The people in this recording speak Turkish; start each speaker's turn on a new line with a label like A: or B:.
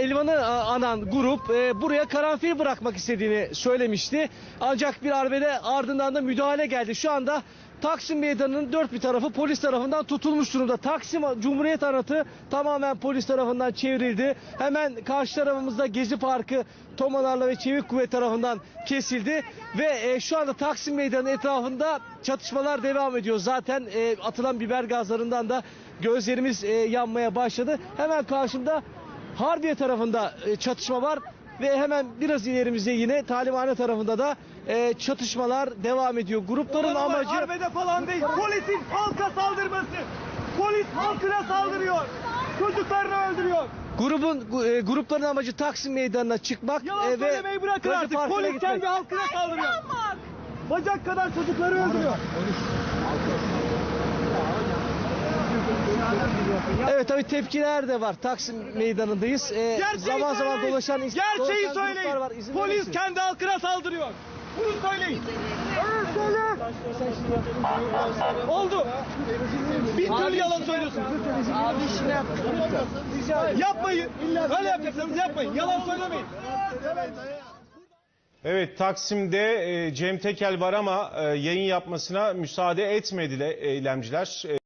A: Elvan'ı a, anan grup e, buraya karanfil bırakmak istediğini söylemişti. Ancak bir arbede ardından da müdahale geldi. Şu anda Taksim Meydanı'nın dört bir tarafı polis tarafından tutulmuş durumda. Taksim Cumhuriyet Anıtı tamamen polis tarafından çevrildi. Hemen karşı tarafımızda Gezi Parkı Tomalarla ve Çevik Kuvvet tarafından kesildi. Ve e, şu anda Taksim Meydanı etrafında çatışmalar devam ediyor. Zaten e, atılan biber gazlarından da gözlerimiz e, yanmaya başladı. Hemen karşımda Harbiye tarafında e, çatışma var ve hemen biraz ilerimizde yine talimhane tarafında da e, çatışmalar devam ediyor. Grupların amacı
B: Arbede falan değil. Polisin halka saldırması. Polis halkına saldırıyor. Çocuklarını öldürüyor.
A: grubun e, grupların amacı Taksim Meydanı'na çıkmak
B: Yalan
A: e,
B: söylemeyi bırakın artık. Polis
A: gitmek.
B: kendi halkına saldırıyor. Bacak kadar çocukları öldürüyor.
A: Evet tabii tepkiler de var. Taksim Meydanı'ndayız. E,
B: Gerçeği
A: zaman zaman dolaşan
B: Gerçeği
A: dolaşan
B: söyleyin.
A: var. İzin
B: Polis
A: verirsin.
B: kendi halkına saldırıyor. Bunu söyleyin. Oldu. Bir türlü yalan söylüyorsunuz. Yapmayın. Öyle yapacaksanız yapmayın. Yalan söylemeyin.
C: Evet Taksim'de e, Cem Tekel var ama e, yayın yapmasına müsaade etmediler eylemciler. E,